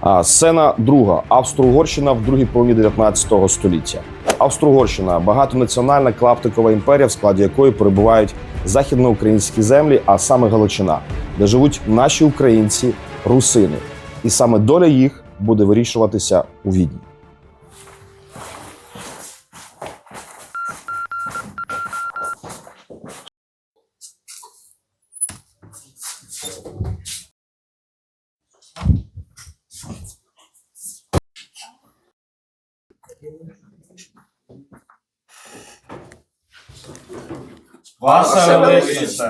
А сцена друга Австро-Угорщина в другій половині 19 століття. Австро-Угорщина багатонаціональна клаптикова імперія, в складі якої перебувають західноукраїнські землі, а саме Галичина, де живуть наші українці, русини. І саме доля їх буде вирішуватися у Відні. Ваша величність.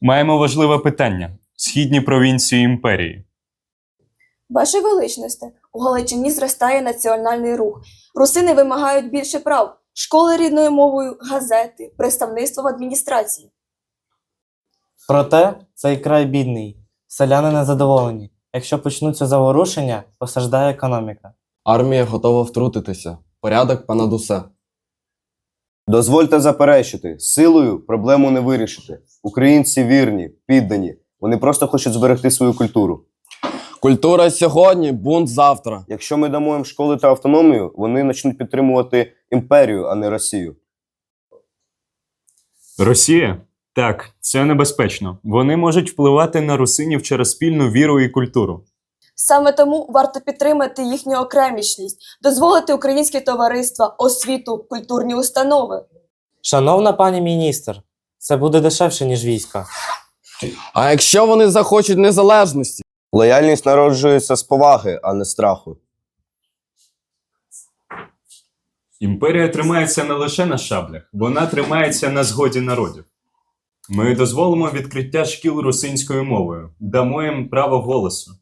Маємо важливе питання: східні провінції імперії. Ваше величносте, у Галичині зростає національний рух. Русини вимагають більше прав, школи рідною мовою, газети, представництво в адміністрації. Проте цей край бідний, селяни незадоволені. Якщо почнуться заворушення, постраждає економіка. Армія готова втрутитися. Порядок понад усе. Дозвольте заперечити, силою проблему не вирішити. Українці вірні, піддані. Вони просто хочуть зберегти свою культуру. Культура сьогодні, бунт завтра. Якщо ми дамо їм школи та автономію, вони почнуть підтримувати імперію, а не Росію. Росія? Так, це небезпечно. Вони можуть впливати на русинів через спільну віру і культуру. Саме тому варто підтримати їхню окремішність, дозволити українські товариства, освіту, культурні установи. Шановна пані міністр, це буде дешевше, ніж війська. А якщо вони захочуть незалежності? Лояльність народжується з поваги, а не страху. Імперія тримається не лише на шаблях, вона тримається на згоді народів. Ми дозволимо відкриття шкіл русинською мовою, дамо їм право голосу.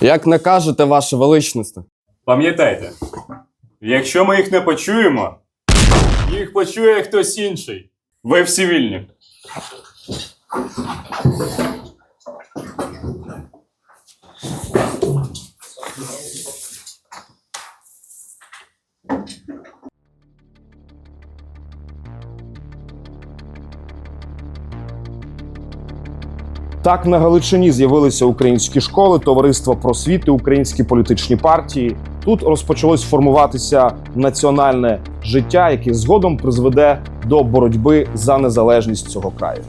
Як накажете, ваше величність? Пам'ятайте, якщо ми їх не почуємо, їх почує хтось інший. Ви всі вільні. Так на Галичині з'явилися українські школи, товариства просвіти, українські політичні партії. Тут розпочалось формуватися національне життя, яке згодом призведе до боротьби за незалежність цього краю.